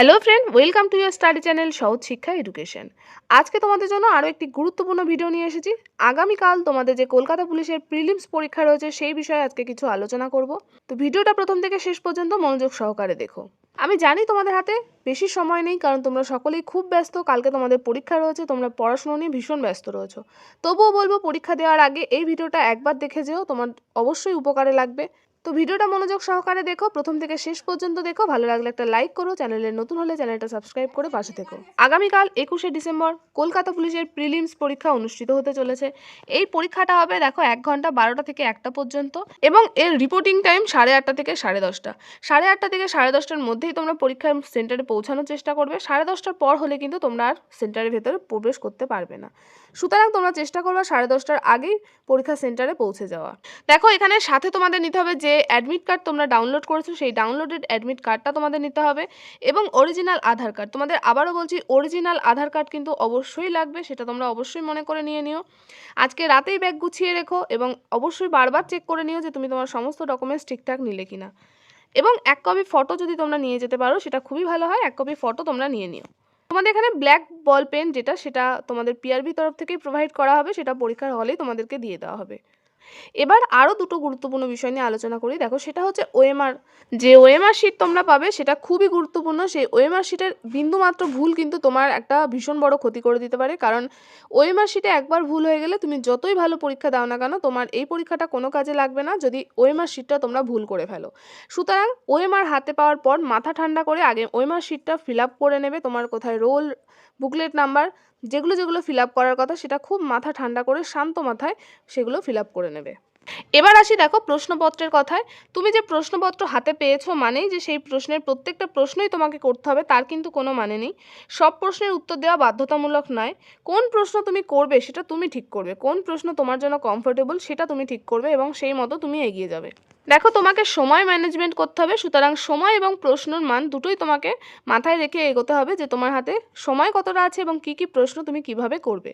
Hello friend welcome to your study channel সহজ শিক্ষা education আজকে তোমাদের জন্য আরও একটি গুরুত্বপূর্ণ ভিডিও নিয়ে এসেছি। আগামীকাল তোমাদের যে কলকাতা পুলিশের প্রিলিমস পরীক্ষা রয়েছে, সেই বিষয়ে আজকে কিছু আলোচনা করব। তো ভিডিওটা প্রথম থেকে শেষ পর্যন্ত মনোযোগ সহকারে দেখো। আমি জানি তোমাদের হাতে বেশি সময় নেই, কারণ তোমরা সকলেই খুব ব্যস্ত। কালকে তোমাদের পরীক্ষা রয়েছে, তোমরা পড়াশুনো নিয়ে ভীষণ ব্যস্ত রয়েছো। তবুও বলব, পরীক্ষা দেওয়ার আগে এই ভিডিওটা একবার দেখে যেও। তোমার অবশ্যই উপকারে লাগবে। তো ভিডিওটা মনোযোগ সহকারে দেখো, প্রথম থেকে শেষ পর্যন্ত দেখো, ভালো লাগলে একটা লাইক করো চ্যানেলের নতুন হলে চ্যানেলটা সাবস্ক্রাইব করে পাশে থেকো। আগামীকাল একুশে ডিসেম্বর, কলকাতা পুলিশের প্রিলিমস পরীক্ষা অনুষ্ঠিত হতে চলেছে। এই পরীক্ষাটা হবে, দেখো, এক ঘণ্টা বারোটা থেকে একটা পর্যন্ত এবং এর রিপোর্টিং টাইম সাড়ে আটটা থেকে সাড়ে দশটা। সাড়ে আটটা থেকে সাড়ে দশটার মধ্যেই তোমরা পরীক্ষার সেন্টারে পৌঁছানোর চেষ্টা করবে। সাড়ে দশটার পর হলে কিন্তু তোমরা আর সেন্টারের ভেতরে প্রবেশ করতে পারবে না। সুতরাং তোমরা চেষ্টা করবে সাড়ে দশটার আগেই পরীক্ষা সেন্টারে পৌঁছে যাওয়া দেখো, এখানে সাথে তোমাদের নিতে হবে যে অ্যাডমিট কার্ড তোমরা ডাউনলোড করেছ, সেই ডাউনলোডেড অ্যাডমিট কার্ডটা তোমাদের নিতে হবে এবং অরিজিনাল আধার কার্ড তোমাদের আবারও বলছি অরিজিনাল আধার কার্ড কিন্তু অবশ্যই লাগবে, সেটা তোমরা অবশ্যই মনে করে নিয়ে নিও। আজকে রাতেই ব্যাগ গুছিয়ে রেখো এবং অবশ্যই বারবার চেক করে নিও যে তুমি তোমার সমস্ত ডকুমেন্টস ঠিকঠাক নিলে কিনা। এবং এক কপি ফটো যদি তোমরা নিয়ে যেতে পারো, সেটা খুবই ভালো হয়, এক কপি ফটো তোমরা নিয়ে নিও। তোমাদের এখানে ব্ল্যাক বল পেন যেটা, সেটা তোমাদের পিআরবি তরফ থেকেই প্রোভাইড করা হবে, সেটা পরীক্ষার হলেই তোমাদেরকে দিয়ে দেওয়া হবে। এবার আরও দুটো গুরুত্বপূর্ণ বিষয় নিয়ে আলোচনা করি। দেখো, সেটা হচ্ছে ওএমআর যে ওএমআর শিট তোমরা পাবে, সেটা খুবই গুরুত্বপূর্ণ। সেই ওএমআর শিটের বিন্দুমাত্র ভুল কিন্তু তোমার একটা ভীষণ বড় ক্ষতি করে দিতে পারে। কারণ ওএমআর শিটে একবার ভুল হয়ে গেলে তুমি যতই ভালো পরীক্ষা দাও না কেন, তোমার এই পরীক্ষাটা কোনো কাজে লাগবে না যদি ওএমআর শিটটা তোমরা ভুল করে ফেলো। সুতরাং ওএমআর হাতে পাওয়ার পর মাথা ঠান্ডা করে আগে ওএমআর শিটটা ফিল আপ করে নেবে। তোমার কোথায় রোল বুকলেট নাম্বার যেগুলো যেগুলো ফিল করার কথা সেটা খুব মাথা ঠান্ডা করে শান্ত মাথায় সেগুলো ফিল করে নেবে। এবার আসি দেখো প্রশ্নপত্রের কথায়। তুমি যে প্রশ্নপত্র হাতে পেয়েছ মানেই যে সেই প্রশ্নের প্রত্যেকটা প্রশ্নই তোমাকে করতে হবে, তার কিন্তু কোনো মানে নেই। সব প্রশ্নের উত্তর দেওয়া বাধ্যতামূলক নয়। কোন প্রশ্ন তুমি করবে সেটা তুমি ঠিক করবে। কোন প্রশ্ন তোমার জন্য কমফোর্টেবল সেটা তুমি ঠিক করবে এবং সেই মতো তুমি এগিয়ে যাবে। দেখো, তোমাকে সময় ম্যানেজমেন্ট করতে হবে। সুতরাং সময় এবং প্রশ্নর মান দুটোই তোমাকে মাথায় রেখে এগোতে হবে যে তোমার হাতে সময় কতটা আছে এবং কি কি প্রশ্ন তুমি কীভাবে করবে।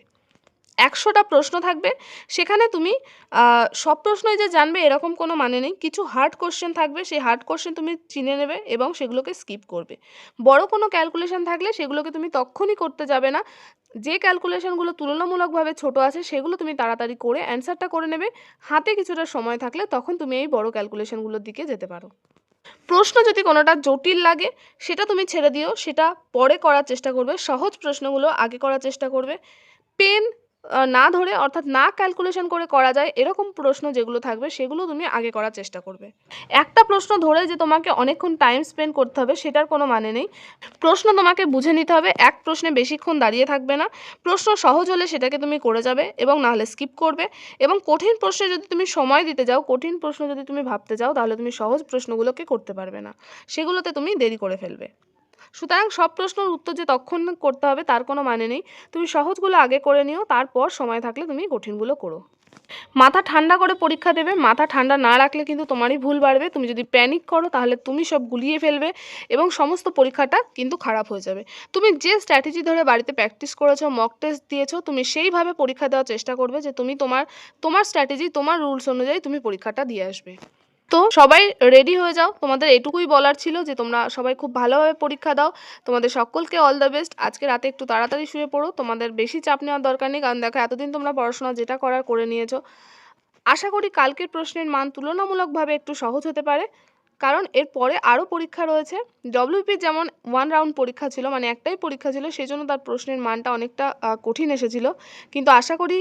একশোটা প্রশ্ন থাকবে। সেখানে তুমি সব প্রশ্নই যে জানবে এরকম কোনো মানে নেই। কিছু হার্ড কোশ্চেন থাকবে, সেই হার্ড কোশ্চেন তুমি চিনে নেবে এবং সেগুলোকে স্কিপ করবে। বড় কোনো ক্যালকুলেশন থাকলে সেগুলোকে তুমি তখনই করতে যাবে না। যে ক্যালকুলেশনগুলো তুলনামূলকভাবে ছোট আছে, সেগুলো তুমি তাড়াতাড়ি করে অ্যান্সারটা করে নেবে। হাতে কিছুটা সময় থাকলে তখন তুমি এই বড় ক্যালকুলেশনগুলোর দিকে যেতে পারো। প্রশ্ন যদি কোনোটা জটিল লাগে, সেটা তুমি ছেড়ে দিও। সেটা পরে করার চেষ্টা করবে। সহজ প্রশ্নগুলো আগে করার চেষ্টা করবে। পেন না ধরে, অর্থাৎ না ক্যালকুলেশন করে করা যায়, এরকম প্রশ্ন যেগুলো থাকবে, সেগুলো তুমি আগে করার চেষ্টা করবে। একটা প্রশ্ন ধরে যে তোমাকে অনেকক্ষণ টাইম স্পেন্ড করতে হবে, সেটার কোনো মানে নেই। প্রশ্ন তোমাকে বুঝে নিতে হবে, এক প্রশ্নে বেশিক্ষণ দাঁড়িয়ে থাকবে না। প্রশ্ন সহজ হলে সেটাকে তুমি করে যাবে এবং না হলে স্কিপ করবে। এবং কঠিন প্রশ্নে যদি তুমি সময় দিতে যাও, কঠিন প্রশ্ন যদি তুমি ভাবতে যাও, তাহলে তুমি সহজ প্রশ্নগুলোকে করতে পারবে না। সেগুলোতে তুমি দেরি করে ফেলবে। সুতরাং সব প্রশ্নের উত্তর যে তখন করতে হবে, তার কোনো মানে নেই। তুমি সহজগুলো আগে করে নিও, তারপর সময় থাকলে তুমি কঠিনগুলো করো। মাথা ঠান্ডা করে পরীক্ষা দেবে, মাথা ঠান্ডা না রাখলে কিন্তু তোমারই ভুল বাড়বে। তুমি যদি প্যানিক করো, তাহলে তুমি সব গুলিয়ে ফেলবে এবং সমস্ত পরীক্ষাটা কিন্তু খারাপ হয়ে যাবে। তুমি যে স্ট্র্যাটেজি ধরে বাড়িতে প্র্যাকটিস করেছ মক টেস্ট দিয়েছ, তুমি সেইভাবে পরীক্ষা দেওয়ার চেষ্টা করবে যে তুমি তোমার তোমার স্ট্র্যাটেজি তোমার রুলস অনুযায়ী তুমি পরীক্ষাটা দিয়ে আসবে। তো সবাই রেডি হয়ে যাও। তোমাদের এটুকুই বলার ছিল যে, তোমরা সবাই খুব ভালোভাবে পরীক্ষা দাও। তোমাদের সকলকে অল দ্য বেস্ট আজকে রাতে একটু তাড়াতাড়ি শুয়ে পড়ো। তোমাদের বেশি চাপ নেওয়ার দরকার নেই। কারণ দেখো, এতদিন তোমরা পড়াশোনা যেটা করার করে নিয়েছো। আশা করি কালকের প্রশ্নের মান তুলনামূলকভাবে একটু সহজ হতে পারে। কারণ এর পরে আরও পরীক্ষা রয়েছে। ডব্লিউপির যেমন ওয়ান রাউন্ড পরীক্ষা ছিল মানে একটাই পরীক্ষা ছিল সেই জন্য তার প্রশ্নের মানটা অনেকটা কঠিন এসেছিল। কিন্তু আশা করি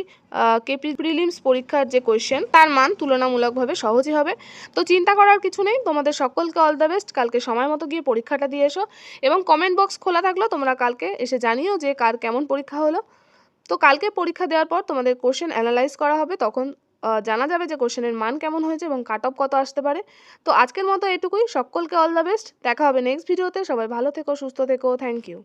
কেপি প্রিলিমস পরীক্ষার যে কোয়েশ্চেন তার মান তুলনামূলকভাবে সহজই হবে। তো চিন্তা করার কিছু নেই, তোমাদের সকলকে অল দ্য বেস্ট কালকে সময় মতো গিয়ে পরীক্ষাটা দিয়ে এসো। এবং কমেন্ট বক্স খোলা থাকল তোমরা কালকে এসে জানিও যে কার কেমন পরীক্ষা হলো। তো কালকে পরীক্ষা দেওয়ার পর তোমাদের কোশ্চেন অ্যানালাইজ করা হবে, তখন জানা যাবে যে কোশ্চেনের মান কেমন হয়েছে এবং কাট অফ কত আসতে পারে। তো আজকের মতো এটুকুই। সকলকে অল দ্য বেস্ট দেখা হবে নেক্সট ভিডিওতে সবাই ভালো থেকো, সুস্থ থেকো। Thank you